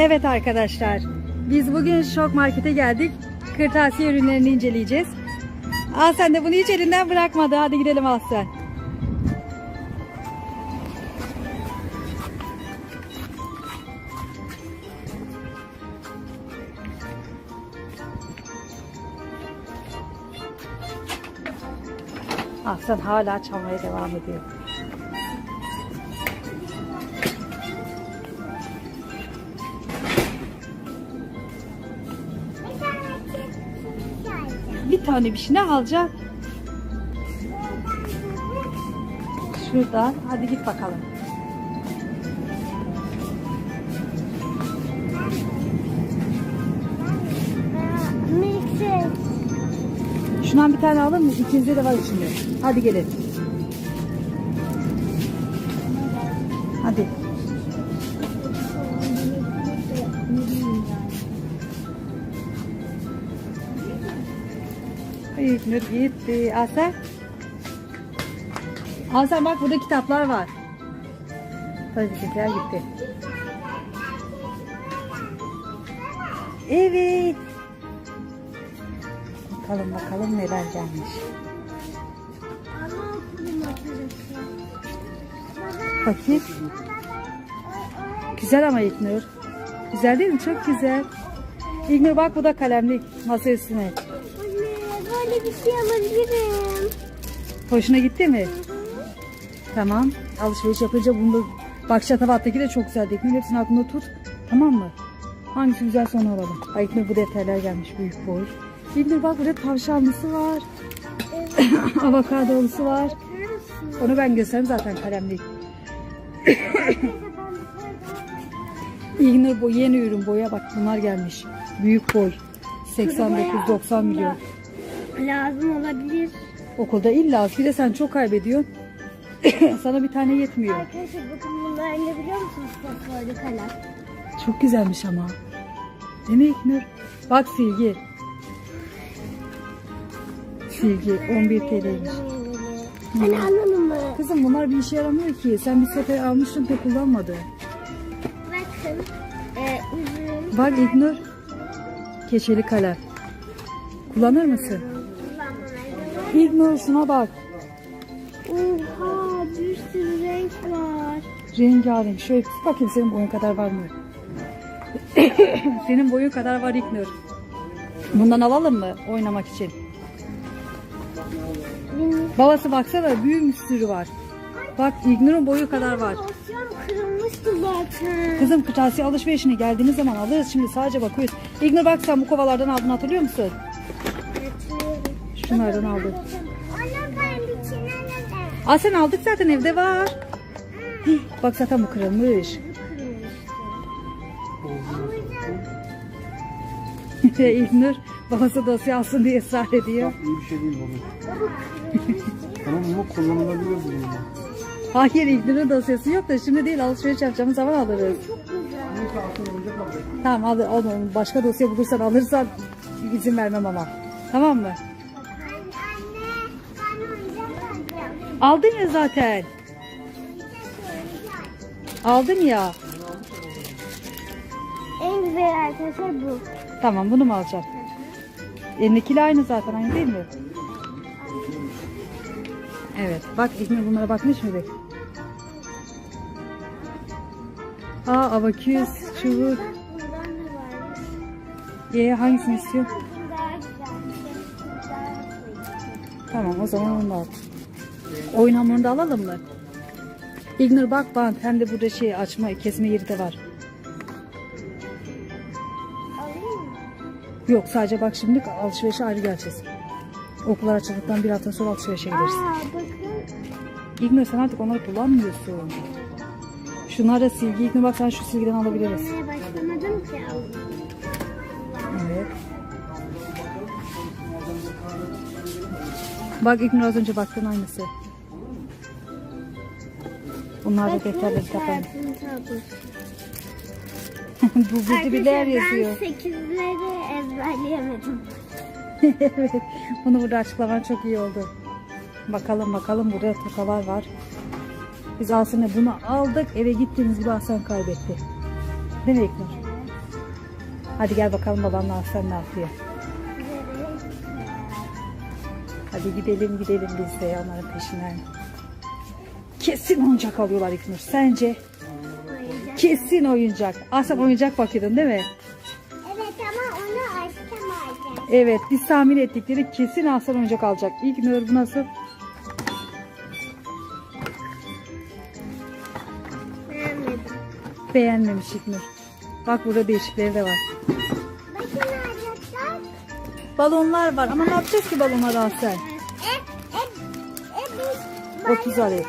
Evet arkadaşlar, biz bugün Şok Market'e geldik. Kırtasiye ürünlerini inceleyeceğiz. Al sen de bunu hiç elinden bırakmadı. Hadi gidelim al sen. Aslan hala çalmaya devam ediyor. Bir tane bir şey ne alacak? Şuradan. Hadi git bakalım. Şundan bir tane alır mı? İkinci de var içinde. Hadi gelin. Ay Nur gitti. Asel. Asel bak burada kitaplar var. Bizimkiler gitti. Evet. Bakalım bakalım neler gelmiş. Bakayım. Güzel ama İlknur. Güzel değil mi? Çok güzel. İlknur bak bu da kalemlik masa üstüne. Böyle bir şey alabilirim. Hoşuna gitti mi? Tamam. Alışveriş yapınca bunu da bak şatafattaki de çok güzel. İlknur hepsini aklında tut. Tamam mı? Hangisi güzel onu alalım. Ay İlknur bu defterler gelmiş büyük boy. İlknur bak burada tavşanlısı var. Avokadolusu var. Onu ben göstereyim zaten kalemlik. İlknur bu yeni ürün boya bak bunlar gelmiş. Büyük boy. 89-90 milyon. Lazım olabilir. Okulda illa bir de sen çok kaybediyorsun. Sana bir tane yetmiyor. Arkadaşlar bakın bunlar ne biliyor musunuz? Fosforlu kalem. Çok güzelmiş ama. Değil mi? Bak silgi. Silgi 11 TL'ymiş. Hani alalım mı? Kızım bunlar bir işe yaramıyor ki. Sen bir sefer almıştın pek kullanmadın. Bakın. E. Bak İlknur. Keçeli kalem. Kullanır mısın? Kullanmamaya İlknur şuna bak. Oha bir sürü renk var. Rengarenk. Şöyle tut bakayım senin boyun kadar var mı? senin boyun kadar var İlknur. Bundan alalım mı oynamak için? Babası baksana büyük bir sürü var. Bak İlknur'un boyu kadar var. kırılmıştı zaten. Kızım kırtasiye alışverişine geldiğimiz zaman alırız. Şimdi sadece bakıyoruz. İlknur bak sen bu kovalardan aldın hatırlıyor musun? Şunlardan nerede? Aa sen aldık zaten evde var. Hih, Bak zaten bu kırılmış. İlknur babası dosya alsın diye ısrar ediyor. İyi bir şey değil baba. tamam ama kullanılabilir bu yine. Hayır İlknur'un dosyası yok da şimdi değil alışveriş yapacağımız zaman alırız. Tamam al, al onu. başka dosya bulursan alırsan izin vermem ama. Tamam mı? Aldın ya zaten. Aldın ya. En güzel arkadaşlar bu. Tamam bunu mu alacağım? Elindekiyle aynı zaten aynı değil mi? Evet. Bak İzmir bunlara bakmış mıydık? Aa abaküs, çubuk. Ee, hangisini istiyor? Daha güzel. Tamam o zaman onu da al. Oyun hamurunu da alalım mı? İgnur bak bant hem de burada şey açma kesme yeri de var. Yok sadece bak şimdi alışverişe ayrı geleceğiz. Okullar açıldıktan bir hafta sonra alışverişe gideriz. Aa bakın. İgnur sen artık onları kullanmıyorsun. Şunlar da silgi. İgnur bak sen şu silgiden alabiliriz. Almaya başlamadım ki. Evet. Bak İgnur az önce baktığın aynısı. Bunlar da. Çarpım tabur. Bu biler yazıyor. Ben sekizleri ezberleyemedim. evet. Bunu burada açıklaman çok iyi oldu. Bakalım bakalım burada tokalar var. Biz aslında bunu aldık eve gittiğimiz gibi Hasan kaybetti. Değil mi İknur? Hadi gel bakalım babanla Aslan ne yapıyor. Hadi gidelim gidelim biz de onların peşinden. Kesin oyuncak alıyorlar İknur. Sence? Kesin oyuncak. Aslan oyuncak bakıyordun değil mi? Evet ama onu açtım alacağım. Evet biz tahmin ettikleri kesin Aslan oyuncak alacak. İlknur bu nasıl? Beğenmedim. Beğenmemiş İlknur. Bak burada değişikleri de var. Bakın arkadaşlar. Balonlar var ama ne yapacağız ki balonları Aslan? E, e, e, biz 30 adet.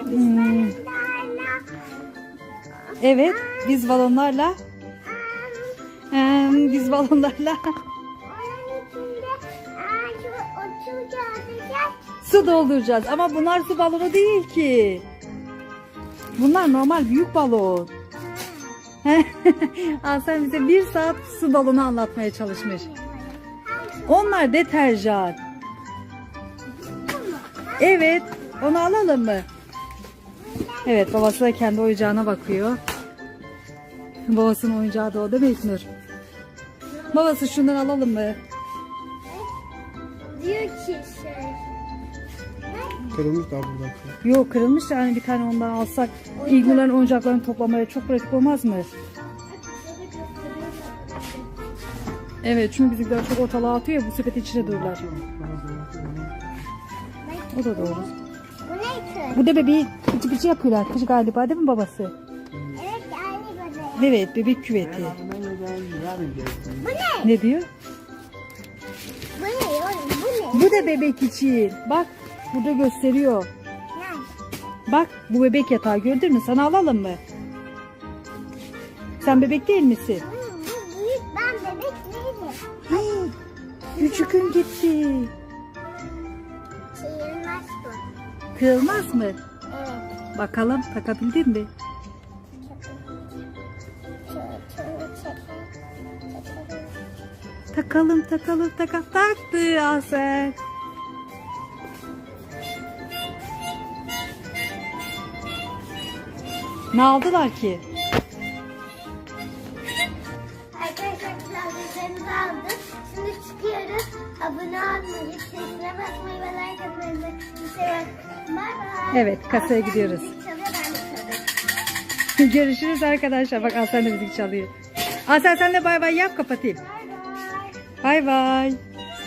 Hmm. Evet biz balonlarla Hem biz balonlarla su dolduracağız. Ama bunlar su balonu değil ki. Bunlar normal büyük balon. Aslan bize bir saat su balonu anlatmaya çalışmış. Onlar deterjan. Evet, onu alalım mı? Evet, babası da kendi oyuncağına bakıyor. Babasının oyuncağı da o değil mi İlknur? Babası şundan alalım mı? Diyor ki şey. Kırılmış daha buradan. Yok kırılmış yani bir tane ondan alsak İlknur'ların oyuncaklarını toplamaya çok pratik olmaz mı? Evet çünkü bizimkiler çok ortalığa atıyor ya bu sepet içine dururlar. O da doğru. Bu ne? Bu da bebeği pıçı pıçı yapıyorlar. Pıçı galiba değil mi babası? Evet aynı böyle. Evet bebek küveti. Bu ne? Ne diyor? Bu ne? Bu ne? Bu da bebek için. Bak burada gösteriyor. Ne? Bak bu bebek yatağı gördün mü? Sana alalım mı? Sen bebek değil misin? Bu, bu büyük ben bebek değilim. Küçükün gitti. Kırılmaz mı? Evet. Bakalım takabildin mi? Takalım takalım takalım. Taktı Asel. Ne aldılar ki? Abone olmayı, sesine basmayı ve like atmayı. Evet, kasaya gidiyoruz. Görüşürüz arkadaşlar. Bak Asel de müzik çalıyor. Asel sen de bay bay yap kapatayım. Bay bay.